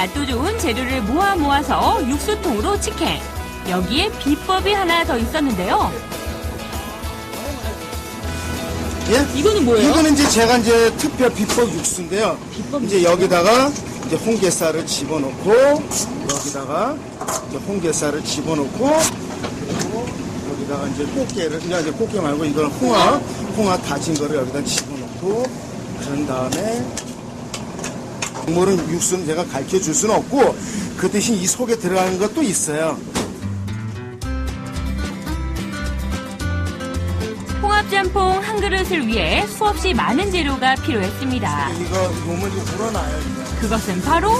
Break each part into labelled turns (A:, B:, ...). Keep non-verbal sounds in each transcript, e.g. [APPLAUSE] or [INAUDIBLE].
A: 맛도 좋은 재료를 모아 모아서 육수통으로 직행. 여기에 비법이 하나 더 있었는데요.
B: 예?
A: 이거는 뭐예요?
B: 이거는 이제 제가 이제 특별 비법 육수인데요. 이제 여기다가 이제 홍게살을 집어넣고 여기다가 이제 홍게살을 집어넣고 여기다가 이제 꽃게를 이제 이제 꽃게 말고 이거는 홍합 홍합 다진 거를 여기다 집어넣고 그런 다음에 국물은 육수는 제가 가르쳐 줄 수는 없고 그 대신 이 속에 들어가는 것도 있어요.
A: 홍합짬뽕 한 그릇을 위해 수없이 많은 재료가 필요했습니다.
B: 이거 몸을 좀 불어놔요.
A: 그것은 바로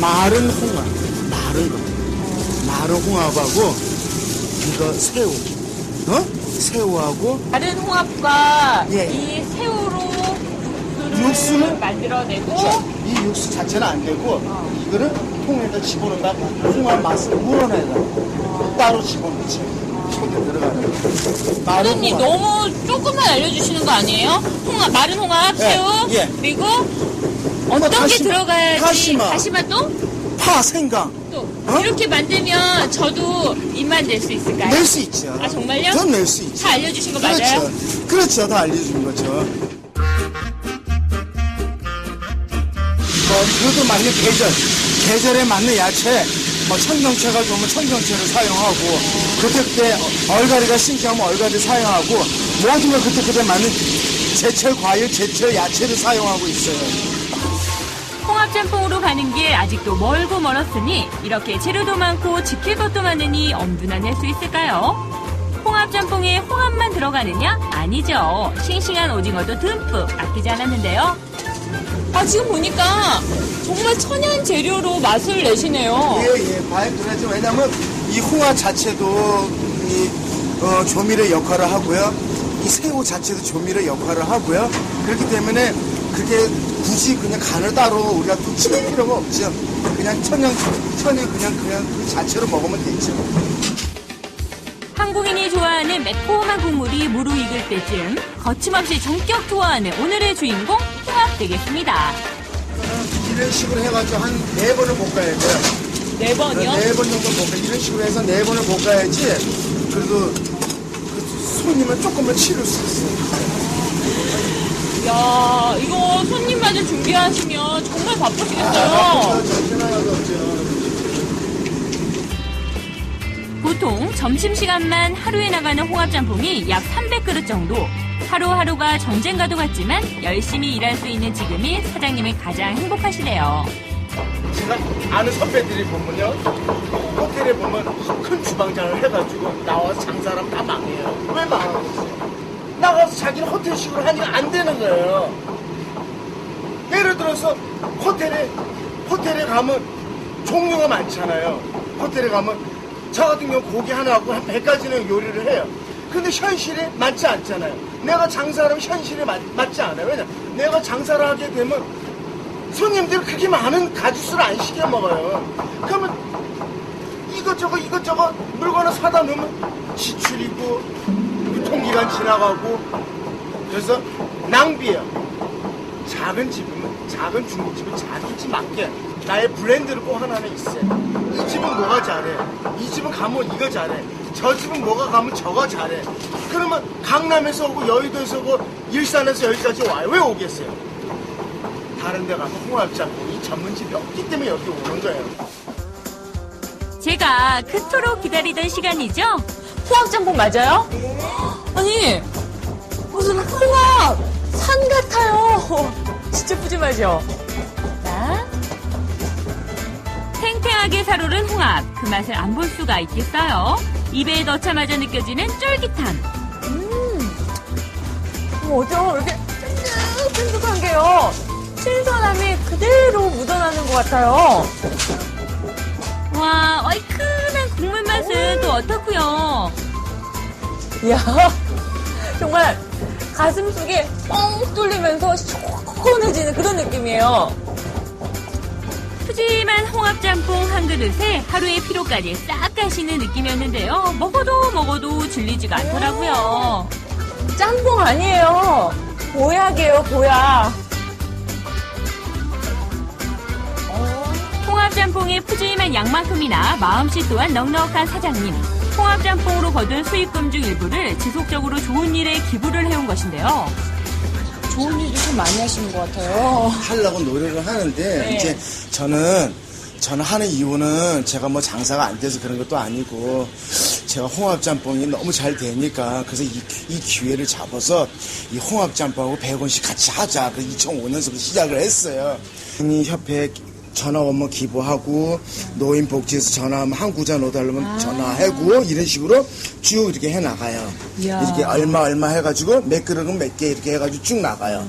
B: 마른 홍합, 마른 거. 마른 홍합하고, 이거 새우. 어? 새우하고,
A: 다른 홍합과
B: 예.
A: 이 새우로 육수를
B: 육수는?
A: 만들어내고
B: 이 육수 자체는 안 되고, 이거를 통에다 집어넣다가 홍합 맛을 우러내다. 따로 집어넣지. 속에 들어가는 거. 마른
A: 선생님
B: 홍합.
A: 너무 조금만 알려주시는 거 아니에요? 홍합, 마른 홍합,
B: 예,
A: 새우,
B: 예.
A: 그리고 어떤 게
B: 다시마,
A: 들어가야지
B: 다시마.
A: 다시마 또?
B: 파, 생강.
A: 또
B: 어?
A: 이렇게 만들면 저도 입만 낼 수 있을까요?
B: 낼 수 있죠.
A: 아, 정말요?
B: 전 낼 수 있죠.
A: 다 알려주신 거 맞아요?
B: 그렇죠. 그렇죠. 다 알려준 거죠. 뭐, 그것도 맞는 계절. 계절에 맞는 야채. 뭐, 청경채가 좋으면 청경채를 사용하고, 그때 그때 얼갈이가 싱싱하면 얼갈이 사용하고, 모든 걸 그때 그때 맞는 제철 과일, 제철 야채를 사용하고 있어요.
A: 홍합 짬뽕으로 가는 길 아직도 멀고 멀었으니 이렇게 재료도 많고 지킬 것도 많으니 엄두나 낼 수 있을까요? 홍합 짬뽕에 홍합만 들어가느냐? 아니죠. 싱싱한 오징어도 듬뿍 아끼지 않았는데요. 아 지금 보니까 정말 천연 재료로 맛을 내시네요.
B: 예, 예, 봐야 그러죠. 왜냐면 이 홍화 자체도 이 어, 조미료 역할을 하고요. 이 새우 자체도 조미료 역할을 하고요. 그렇기 때문에 그게 굳이 그냥 간을 따로 우리가 또칠 필요가 없죠. 그냥 천연, 천연 그냥 그냥 그 자체로 먹으면 되죠.
A: 한국인이 좋아하는 매콤한 국물이 무르익을 때쯤 거침없이 전격 투어하는 오늘의 주인공 홍합 되겠습니다.
B: 이런 식으로 해가지고 한 네 번을 볶아야 돼요.
A: 네 번이요?
B: 네 번 정도 볶아. 이런 식으로 해서 네 번을 볶아야지. 그래도 그 손님은 조금 더 치를 수 있어요.
A: 야 이거 손님마저 준비하시면 정말 바쁘시겠어요.
B: 전전하나도 없죠.
A: 보통 점심시간만 하루에 나가는 홍합짬뽕이 약 300그릇 정도. 하루하루가 전쟁과도 같지만 열심히 일할 수 있는 지금이 사장님이 가장 행복하시대요.
B: 제가 아는 선배들이 보면요 호텔에 보면 큰 주방장을 해가지고 나와서 장사하면 다 망해요 왜 망하겠어요 나가서 자기는 호텔식으로 하니까 안 되는 거예요 예를 들어서 호텔에 호텔에 가면 종류가 많잖아요 호텔에 가면 저 같은 경우 고기 하나하고 한 100가지는 요리를 해요. 근데 현실에 맞지 않잖아요. 내가 장사를 하면 현실에 맞, 맞지 않아요. 왜냐? 내가 장사를 하게 되면 손님들 그렇게 많은 가짓수를 안 시켜 먹어요. 그러면 이것저것 이것저것 물건을 사다 놓으면 지출이고 유통기간 지나가고. 그래서 낭비예요. 작은 집이면 작은 중국집은 자기 집 맞게 나의 브랜드를 꼭 하나는 있어요. 이 집은 뭐가 잘해. 이 집은 가면 이거 잘해. 저 집은 뭐가 가면 저거 잘해. 그러면 강남에서 오고 여의도에서 오고 일산에서 여기까지 와요. 왜 오겠어요? 다른 데 가면 홍합짬뽕이 전문집이 없기 때문에 여기 오는 거예요.
A: 제가 그토록 기다리던 시간이죠? 홍합짬뽕 맞아요? 아니, 무슨 홍합! 산 같아요! [LAUGHS] 진짜 푸짐하죠? 탱탱하게 살오른 홍합. 그 맛을 안 볼 수가 있겠어요? 입에 넣자마자 느껴지는 쫄깃함.
C: 음, 어쩜 이렇게 쫀득쫀득한 게요. 신선함이 그대로 묻어나는 것 같아요.
A: 와, 얼큰한 국물 맛은 또 어떻고요?
C: 이야, 정말 가슴 속에 뻥 뚫리면서 시원해지는 그런 느낌이에요.
A: 푸짐한 홍합짬뽕 한 그릇에 하루의 피로까지 싹 가시는 느낌이었는데요. 먹어도 먹어도 질리지가 않더라고요.
C: 짬뽕 아니에요. 보약이에요, 보약.
A: 홍합짬뽕 홍합짬뽕의 푸짐한 양만큼이나 마음씨 또한 넉넉한 사장님. 홍합짬뽕으로 거둔 수익금 중 일부를 지속적으로 좋은 일에 기부를 해온 것인데요.
C: 좋은 일도 참 많이 하시는 것 같아요.
B: 하려고 노력을 하는데
C: 네.
B: 이제 저는 저는 하는 이유는 제가 뭐 장사가 안 돼서 그런 것도 아니고 제가 홍합짬뽕이 너무 잘 되니까 그래서 이, 이 기회를 잡아서 이 홍합짬뽕하고 100원씩 같이 하자. 그 2005년서부터 시작을 했어요. 이 협회 전화 오면 기부하고 노인복지에서 전화하면 한 구자 넣어달라면 전화하고 이런 식으로 쭉 이렇게 해 나가요.
C: 이야.
B: 이렇게 얼마 얼마 해가지고 몇 그릇은 몇 개 이렇게 해가지고 쭉 나가요.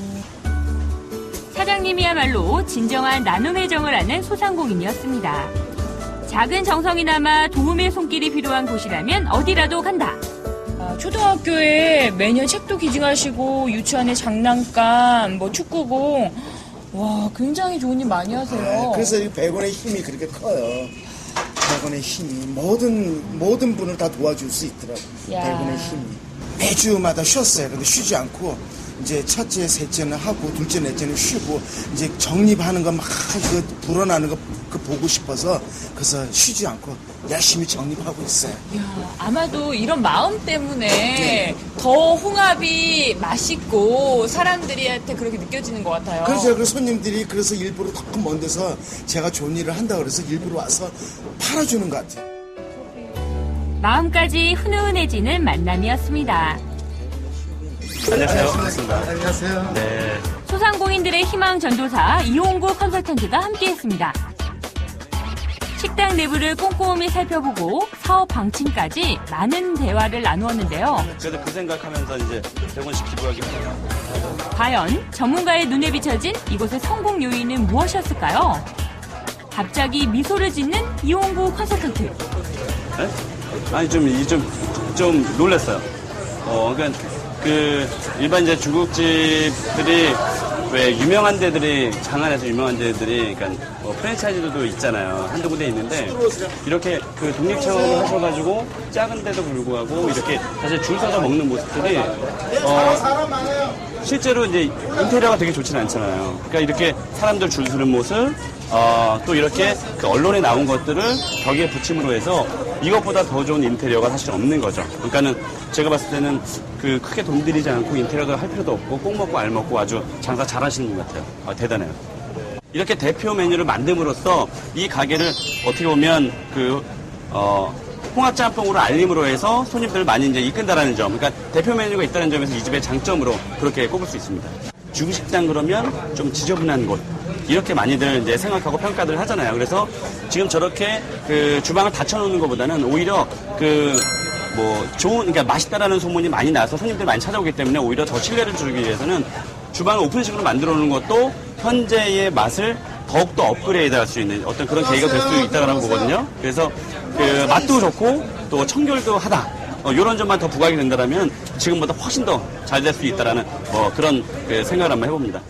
A: 사장님이야말로 진정한 나눔의 정을 아는 소상공인이었습니다. 작은 정성이나마 도움의 손길이 필요한 곳이라면 어디라도 간다.
C: 아, 초등학교에 매년 책도 기증하시고 유치원에 장난감, 뭐 축구공. 와, 굉장히 좋은 일 많이 하세요.
B: 네, 그래서 이 100원의 힘이 그렇게 커요. 100원의 힘이 모든 모든 분을 다 도와줄 수 있더라고요.
C: 야.
B: 100원의 힘이 매주마다 쉬었어요. 근데 쉬지 않고 이제 첫째, 셋째는 하고 둘째, 넷째는 쉬고 이제 정립하는 거막 이거 불어나는 거 그 보고 싶어서 그래서 쉬지 않고 열심히 정립하고 있어요.
C: 야, 아마도 이런 마음 때문에
B: 네.
C: 더 홍합이 맛있고 사람들이한테 그렇게 느껴지는 것 같아요.
B: 그래서 그 손님들이 그래서 일부러 더먼 데서 제가 좋은 일을 한다 그래서 일부러 와서 팔아주는 것 같아요.
A: 마음까지 훈훈해지는 만남이었습니다.
D: 안녕하세요. 반갑습니다.
B: 안녕하세요.
D: 네.
A: 소상공인들의 희망 전도사 이홍구 컨설턴트가 함께했습니다. 식당 내부를 꼼꼼히 살펴보고 사업 방침까지 많은 대화를 나누었는데요.
D: 그래서 그 생각하면서 이제 100원씩 기부하기 바랍니다.
A: 과연 전문가의 눈에 비춰진 이곳의 성공 요인은 무엇이었을까요? 갑자기 미소를 짓는 이홍구 컨설턴트.
D: 네? 아니, 좀, 이 좀, 좀 놀랐어요. 어, 그러니까 그, 일반 이제 중국집들이 왜 유명한 데들이, 장안에서 유명한 데들이, 그러니까 뭐 프랜차이즈도 있잖아요. 한두 군데 있는데, 이렇게 그 독립 체험을 하셔가지고 작은데도 불구하고 이렇게 사실 줄 서서 먹는 모습들이, 어, 실제로 이제 인테리어가 되게 좋진 않잖아요. 그러니까 이렇게 사람들 줄 서는 모습, 어, 또 이렇게 그 언론에 나온 것들을 벽에 붙임으로 해서 이것보다 더 좋은 인테리어가 사실 없는 거죠. 그러니까는 제가 봤을 때는 그 크게 돈 들이지 않고 인테리어도 할 필요도 없고 꼭 먹고 알 먹고 아주 장사 잘 하시는 것 같아요. 아, 대단해요. 이렇게 대표 메뉴를 만듦으로써 이 가게를 어떻게 보면 그, 어, 홍합짬뽕으로 알림으로 해서 손님들을 많이 이제 이끈다라는 점. 그러니까 대표 메뉴가 있다는 점에서 이 집의 장점으로 그렇게 꼽을 수 있습니다. 중식당 그러면 좀 지저분한 곳. 이렇게 많이들 이제 생각하고 평가들 하잖아요. 그래서 지금 저렇게 그 주방을 닫혀놓는 것보다는 오히려 그 뭐 좋은 그러니까 맛있다라는 소문이 많이 나서 손님들이 많이 찾아오기 때문에 오히려 더 신뢰를 주기 위해서는 주방을 오픈식으로 만들어 놓는 것도 현재의 맛을 더욱더 업그레이드 할 수 있는 어떤 그런 계기가 될 수 있다고 보거든요. 그래서 그 맛도 좋고 또 청결도 하다. 어, 이런 점만 더 부각이 된다면 지금보다 훨씬 더 잘 될 수 있다라는 뭐 그런 그 생각을 한번 해봅니다.